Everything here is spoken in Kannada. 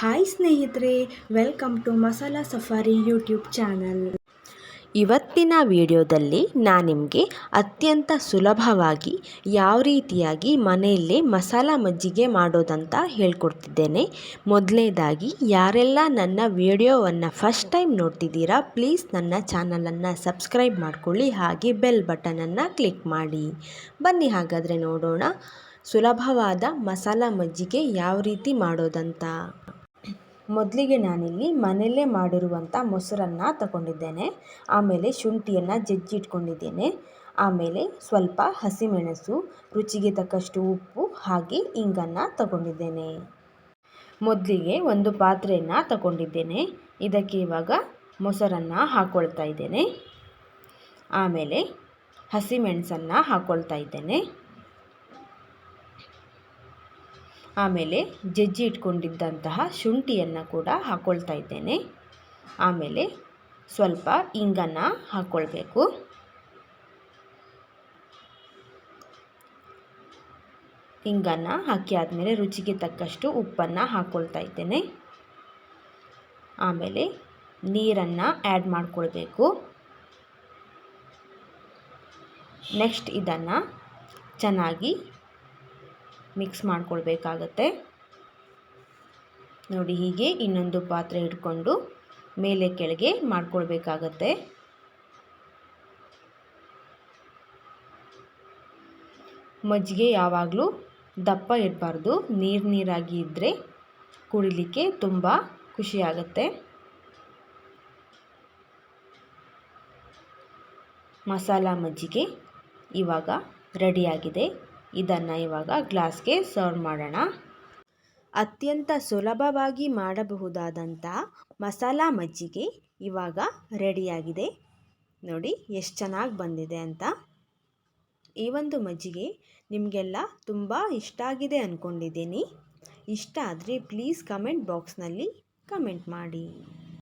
ಹಾಯ್ ಸ್ನೇಹಿತರೆ welcome to Masala safari YouTube channel ಇವತ್ತಿನ ವಿಡಿಯೋದಲ್ಲಿ ನಾನು ನಿಮಗೆ ಅತ್ಯಂತ ಸುಲಭವಾಗಿ ಯಾವ ರೀತಿಯಾಗಿ ಮನೆಯಲ್ಲೇ ಮಸಾಲ ಮಜ್ಜಿಗೆ ಮಾಡೋದಂತ ಹೇಳ್ಕೊಡ್ತಿದ್ದೇನೆ. ಮೊದಲನೇದಾಗಿ ಯಾರೆಲ್ಲ ನನ್ನ ವಿಡಿಯೋವನ್ನು ಫಸ್ಟ್ ಟೈಮ್ ನೋಡ್ತಿದ್ದೀರಾ ಪ್ಲೀಸ್ ನನ್ನ ಚಾನಲನ್ನು ಸಬ್ಸ್ಕ್ರೈಬ್ ಮಾಡಿಕೊಳ್ಳಿ, ಹಾಗೆ ಬೆಲ್ ಬಟನನ್ನು ಕ್ಲಿಕ್ ಮಾಡಿ. ಬನ್ನಿ ಹಾಗಾದರೆ ನೋಡೋಣ ಸುಲಭವಾದ ಮಸಾಲ ಮಜ್ಜಿಗೆ ಯಾವ ರೀತಿ ಮಾಡೋದಂತ. ಮೊದಲಿಗೆ ನಾನಿಲ್ಲಿ ಮನೆಯಲ್ಲೇ ಮಾಡಿರುವಂಥ ಮೊಸರನ್ನು ತಗೊಂಡಿದ್ದೇನೆ. ಆಮೇಲೆ ಶುಂಠಿಯನ್ನು ಜಜ್ಜಿ ಇಟ್ಕೊಂಡಿದ್ದೇನೆ ಆಮೇಲೆ ಸ್ವಲ್ಪ ಹಸಿಮೆಣಸು, ರುಚಿಗೆ ತಕ್ಕಷ್ಟು ಉಪ್ಪು, ಹಾಗೆ ಇಂಗನ್ನು ತಗೊಂಡಿದ್ದೇನೆ. ಮೊದಲಿಗೆ ಒಂದು ಪಾತ್ರೆಯನ್ನು ತಗೊಂಡಿದ್ದೇನೆ. ಇದಕ್ಕೆ ಇವಾಗ ಮೊಸರನ್ನು ಹಾಕ್ಕೊಳ್ತಾ ಇದ್ದೇನೆ. ಆಮೇಲೆ ಹಸಿಮೆಣಸನ್ನು ಹಾಕ್ಕೊಳ್ತಾ ಇದ್ದೇನೆ. ಆಮೇಲೆ ಜಜ್ಜಿ ಇಟ್ಕೊಂಡಿದ್ದಂತಹ ಶುಂಠಿಯನ್ನು ಕೂಡ ಹಾಕ್ಕೊಳ್ತಾ ಇದ್ದೇನೆ. ಆಮೇಲೆ ಸ್ವಲ್ಪ ಇಂಗನ್ನು ಹಾಕ್ಕೊಳ್ಬೇಕು ಇಂಗನ್ನು ಹಾಕಿ ಆದಮೇಲೆ ರುಚಿಗೆ ತಕ್ಕಷ್ಟು ಉಪ್ಪನ್ನು ಹಾಕ್ಕೊಳ್ತಾ ಇದ್ದೇನೆ. ಆಮೇಲೆ ನೀರನ್ನು ಆ್ಯಡ್ ಮಾಡಿಕೊಳ್ಬೇಕು. ನೆಕ್ಸ್ಟ್ ಇದನ್ನು ಚೆನ್ನಾಗಿ ಮಿಕ್ಸ್ ಮಾಡಿಕೊಳ್ಬೇಕಾಗತ್ತೆ. ನೋಡಿ, ಹೀಗೆ ಇನ್ನೊಂದು ಪಾತ್ರೆ ಇಟ್ಕೊಂಡು ಮೇಲೆ ಕೆಳಗೆ ಮಾಡಿಕೊಳ್ಬೇಕಾಗತ್ತೆ. ಮಜ್ಜಿಗೆ ಯಾವಾಗಲೂ ದಪ್ಪ ಇರಬಾರ್ದು. ನೀರು ನೀರಾಗಿ ಇದ್ದರೆ ಕುಡಿಲಿಕ್ಕೆ ತುಂಬ ಖುಷಿಯಾಗತ್ತೆ. ಮಸಾಲ ಮಜ್ಜಿಗೆ ಇವಾಗ ರೆಡಿಯಾಗಿದೆ. ಇದನ್ನು ಇವಾಗ ಗ್ಲಾಸ್ಗೆ ಸರ್ವ್ ಮಾಡೋಣ. ಅತ್ಯಂತ ಸುಲಭವಾಗಿ ಮಾಡಬಹುದಾದಂಥ ಮಸಾಲ ಮಜ್ಜಿಗೆ ಇವಾಗ ರೆಡಿಯಾಗಿದೆ. ನೋಡಿ ಎಷ್ಟು ಚೆನ್ನಾಗಿ ಬಂದಿದೆ ಅಂತ. ಈ ಒಂದು ಮಜ್ಜಿಗೆ ನಿಮಗೆಲ್ಲ ತುಂಬ ಇಷ್ಟ ಆಗಿದೆ ಅಂದ್ಕೊಂಡಿದ್ದೀನಿ ಇಷ್ಟ ಆದರೆ ಪ್ಲೀಸ್ ಕಮೆಂಟ್ ಬಾಕ್ಸ್ನಲ್ಲಿ ಕಮೆಂಟ್ ಮಾಡಿ.